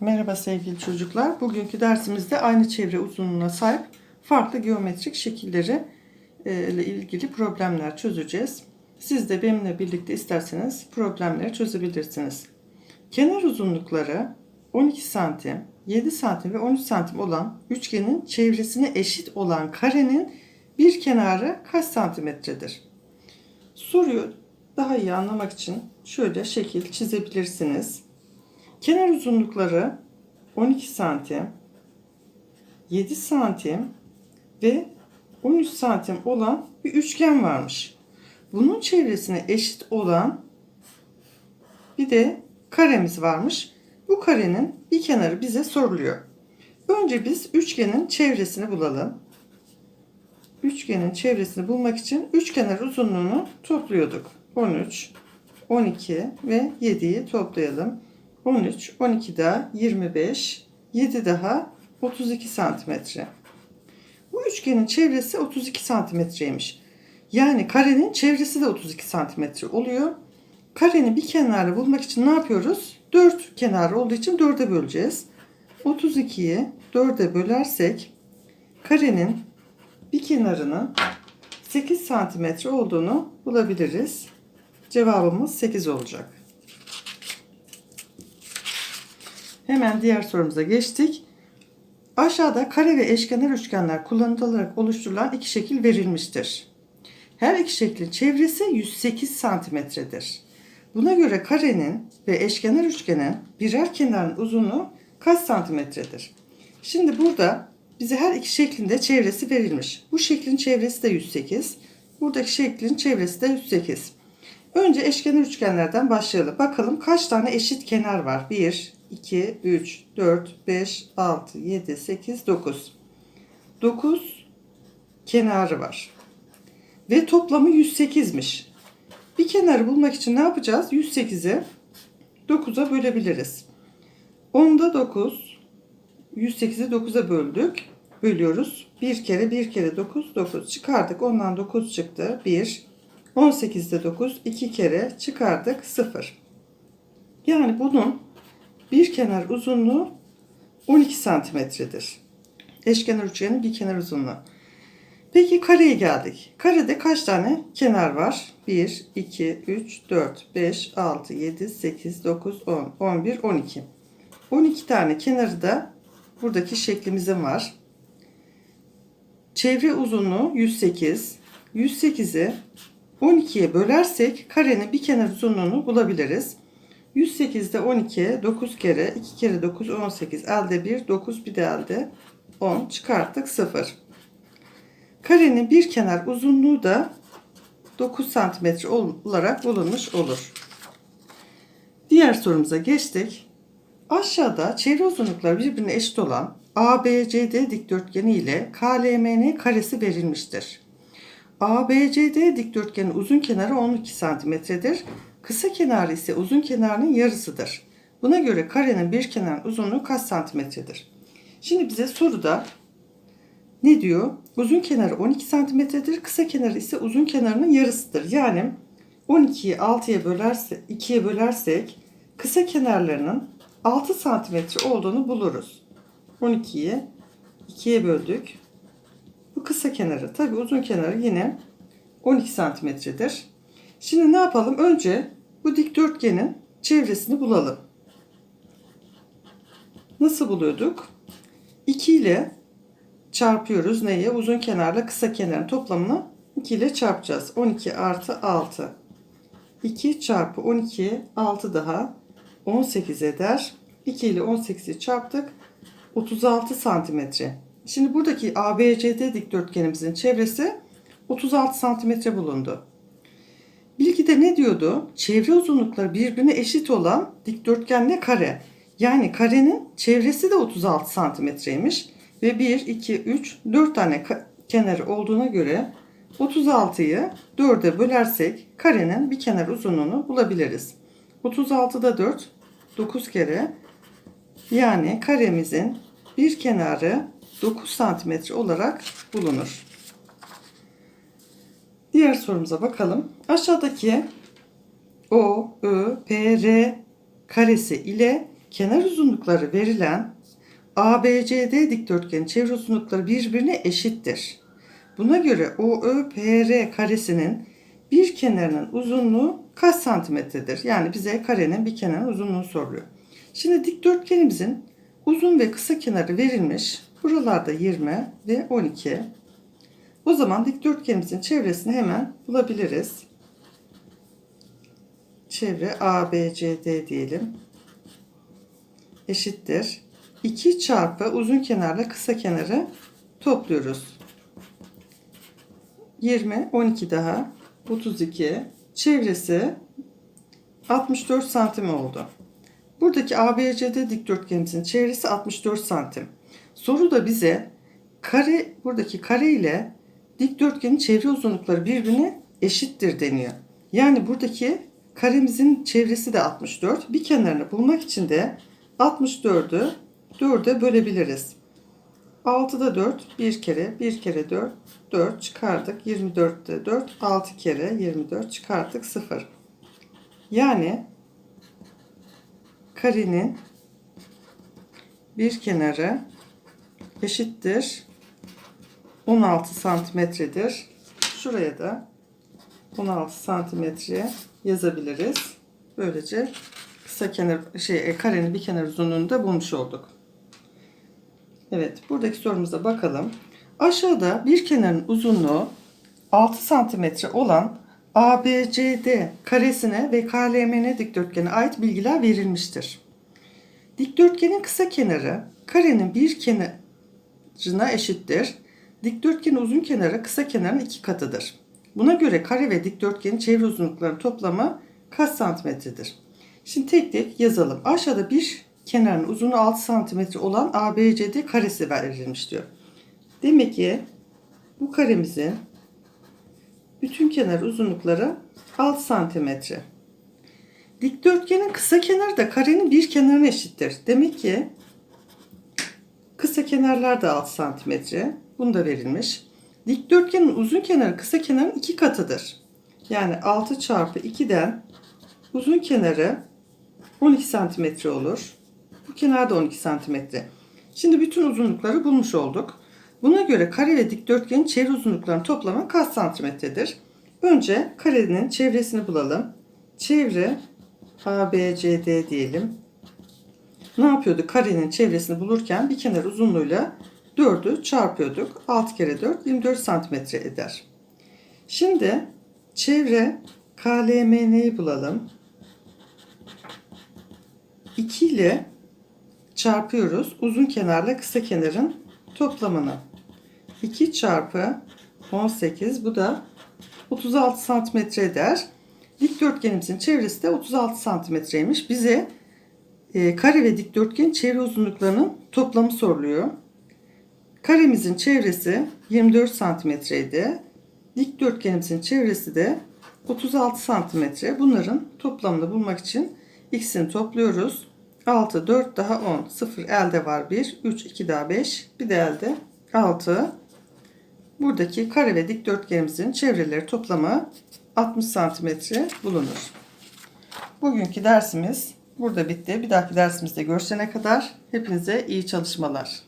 Merhaba sevgili çocuklar. Bugünkü dersimizde aynı çevre uzunluğuna sahip farklı geometrik şekilleri e, ile ilgili problemler çözeceğiz. Siz de benimle birlikte isterseniz problemleri çözebilirsiniz. Kenar uzunlukları 12 santim, 7 santim ve 13 santim olan üçgenin çevresine eşit olan karenin bir kenarı kaç santimetredir? Soruyu daha iyi anlamak için şöyle şekil çizebilirsiniz. Kenar uzunlukları 12 santim, 7 santim ve 13 santim olan bir üçgen varmış. Bunun çevresine eşit olan bir de karemiz varmış. Bu karenin bir kenarı bize soruluyor. Önce biz üçgenin çevresini bulalım. Üçgenin çevresini bulmak için üçkenar uzunluğunu topluyorduk. 13, 12 ve 7'yi toplayalım. 13, 12 daha 25, 7 daha 32 santimetre. Bu üçgenin çevresi 32 santimetreymiş. Yani karenin çevresi de 32 santimetre oluyor. Karenin bir kenarı bulmak için ne yapıyoruz? 4 kenarı olduğu için 4'e böleceğiz. 32'yi 4'e bölersek karenin bir kenarının 8 santimetre olduğunu bulabiliriz. Cevabımız 8 olacak. Hemen diğer sorumuza geçtik. Aşağıda kare ve eşkenar üçgenler kullanılarak oluşturulan iki şekil verilmiştir. Her iki şeklin çevresi 108 santimetredir. Buna göre karenin ve eşkenar üçgenin birer kenarın uzunluğu kaç santimetredir? Şimdi burada bize her iki şeklinde çevresi verilmiş. Bu şeklin çevresi de 108. Buradaki şeklin çevresi de 108. Önce eşkenar üçgenlerden başlayalım. Bakalım kaç tane eşit kenar var? 1, 2, 3, 4, 5, 6, 7, 8, 9. 9 kenarı var. Ve toplamı 108'miş. Bir kenarı bulmak için ne yapacağız? 108'i 9'a bölebiliriz. 10'da 9, 108'i 9'a böldük. Bölüyoruz. Bir kere bir kere 9, 9 çıkardık. Ondan 9 çıktı. 1, 18'de 9, 2 kere çıkardık. 0. Yani bunun bir kenar uzunluğu 12 santimetredir. Eşkenar üçgenin bir kenar uzunluğu. Peki kareye geldik. Karede kaç tane kenar var? 1, 2, 3, 4, 5, 6, 7, 8, 9, 10, 11, 12. 12 tane kenarı da buradaki şeklimizin var. Çevre uzunluğu 108. 108'i 12'ye bölersek karenin bir kenar uzunluğunu bulabiliriz. 108'de 12 9 kere 2 kere 9 18 elde 1 9 bir de elde 10 çıkarttık 0. Karenin bir kenar uzunluğu da 9 santimetre olarak bulunmuş olur. Diğer sorumuza geçtik. Aşağıda çevre uzunlukları birbirine eşit olan ABCD dikdörtgeni ile KLMN karesi verilmiştir. ABCD dikdörtgenin uzun kenarı 12 santimetredir. Kısa kenarı ise uzun kenarının yarısıdır. Buna göre karenin bir kenar uzunluğu kaç santimetredir? Şimdi bize soruda ne diyor? Uzun kenarı 12 santimetredir. Kısa kenarı ise uzun kenarının yarısıdır. Yani 12'yi 6'ya bölerse 2'ye bölersek kısa kenarlarının 6 santimetre olduğunu buluruz. 12'yi 2'ye böldük. Bu kısa kenarı. Tabi uzun kenarı yine 12 santimetredir. Şimdi ne yapalım? Önce bu dikdörtgenin çevresini bulalım. Nasıl buluyorduk? 2 ile çarpıyoruz. Neye? Uzun kenarla kısa kenarın toplamını 2 ile çarpacağız. 12 artı 6. 2 çarpı 12 6 daha 18 eder. 2 ile 18'i çarptık. 36 santimetre. Şimdi buradaki ABCD dikdörtgenimizin çevresi 36 santimetre bulundu. Bilgide ne diyordu? Çevre uzunlukları birbirine eşit olan dikdörtgenle kare. Yani karenin çevresi de 36 santimetreymiş. Ve 1, 2, 3, 4 tane kenarı olduğuna göre 36'yı 4'e bölersek karenin bir kenar uzunluğunu bulabiliriz. 36'da 4, 9 kere. Yani karemizin bir kenarı 9 santimetre olarak bulunur. Diğer sorumuza bakalım. Aşağıdaki O, Ö, P, R karesi ile kenar uzunlukları verilen ABCD dikdörtgenin çevre uzunlukları birbirine eşittir. Buna göre OÖPR karesinin bir kenarının uzunluğu kaç santimetredir? Yani bize karenin bir kenarının uzunluğunu soruyor. Şimdi dikdörtgenimizin uzun ve kısa kenarı verilmiş. Buralarda 20 ve 12. O zaman dikdörtgenimizin çevresini hemen bulabiliriz. Çevre ABCD diyelim. Eşittir. 2 çarpı uzun kenarla kısa kenarı topluyoruz. 20, 12 daha 32. Çevresi 64 santim oldu. Buradaki ABCD dikdörtgenimizin çevresi 64 santim. Soru da bize kare buradaki kare ile dikdörtgenin çevre uzunlukları birbirine eşittir deniyor. Yani buradaki karemizin çevresi de 64. Bir kenarını bulmak için de 64'ü 4'e bölebiliriz. 6'da 4 bir kere 1 kere 4 4 çıkardık. 24'te 4 6 kere 24 çıkarttık 0. Yani karenin bir kenarı eşittir 16 santimetredir. Şuraya da 16 santimetre yazabiliriz. Böylece kısa kenar şey e, karenin bir kenar uzunluğunu da bulmuş olduk. Evet, buradaki sorumuza bakalım. Aşağıda bir kenarın uzunluğu 6 santimetre olan ABCD karesine ve KLMN dikdörtgene ait bilgiler verilmiştir. Dikdörtgenin kısa kenarı karenin bir kenarına eşittir. Dikdörtgenin uzun kenarı kısa kenarın iki katıdır. Buna göre kare ve dikdörtgenin çevre uzunluklarının toplamı kaç santimetredir? Şimdi tek tek yazalım. Aşağıda bir kenarın uzunluğu 6 santimetre olan ABCD karesi verilmiş diyor. Demek ki bu karemizin bütün kenar uzunlukları 6 santimetre. Dikdörtgenin kısa kenarı da karenin bir kenarına eşittir. Demek ki kısa kenarlar da 6 santimetre. Bunu da verilmiş. Dikdörtgenin uzun kenarı kısa kenarın iki katıdır. Yani 6 çarpı 2'den uzun kenarı 12 santimetre olur. Bu kenar da 12 santimetre. Şimdi bütün uzunlukları bulmuş olduk. Buna göre kare ve dikdörtgenin çevre uzunluklarının toplamı kaç santimetredir? Önce karenin çevresini bulalım. Çevre ABCD diyelim. Ne yapıyorduk? Karenin çevresini bulurken bir kenar uzunluğuyla 4'ü çarpıyorduk. 6 kere 4 24 santimetre eder. Şimdi çevre KLMN'yi bulalım. 2 ile çarpıyoruz. Uzun kenarla kısa kenarın toplamını. 2 çarpı 18 bu da 36 santimetre eder. Dikdörtgenimizin çevresi de 36 santimetreymiş. Bize e, kare ve dikdörtgen çevre uzunluklarının toplamı soruluyor. Karemizin çevresi 24 santimetreydi. Dikdörtgenimizin çevresi de 36 santimetre. Bunların toplamını bulmak için x'ini topluyoruz. 6, 4 daha 10. 0 elde var 1. 3, 2 daha 5. Bir de elde 6. Buradaki kare ve dikdörtgenimizin çevreleri toplamı 60 santimetre bulunur. Bugünkü dersimiz burada bitti. Bir dahaki dersimizde görüşene kadar hepinize iyi çalışmalar.